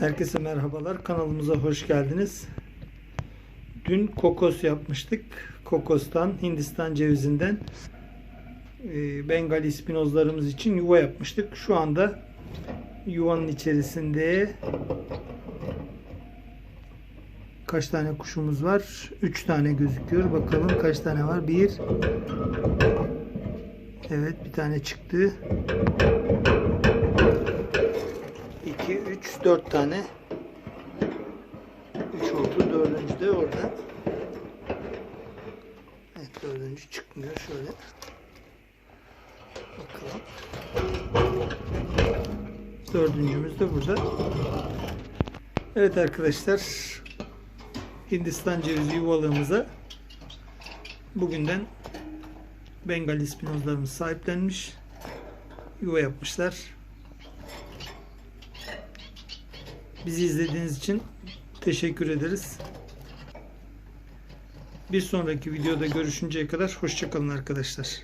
Herkese merhabalar. Kanalımıza hoş geldiniz. Dün kokos yapmıştık. Kokostan, Hindistan cevizinden e, Bengal ispinozlarımız için yuva yapmıştık. Şu anda yuvanın içerisinde kaç tane kuşumuz var? 3 tane gözüküyor. Bakalım kaç tane var? 1 Evet bir tane çıktı. 3, 4 tane. 3 oldu. Dördüncü de orada. Evet dördüncü çıkmıyor. Şöyle. Bakalım. Dördüncümüz de burada. Evet arkadaşlar. Hindistan cevizi yuvalığımıza bugünden Bengal ispinozlarımız sahiplenmiş. Yuva yapmışlar. Bizi izlediğiniz için teşekkür ederiz. Bir sonraki videoda görüşünceye kadar hoşçakalın arkadaşlar.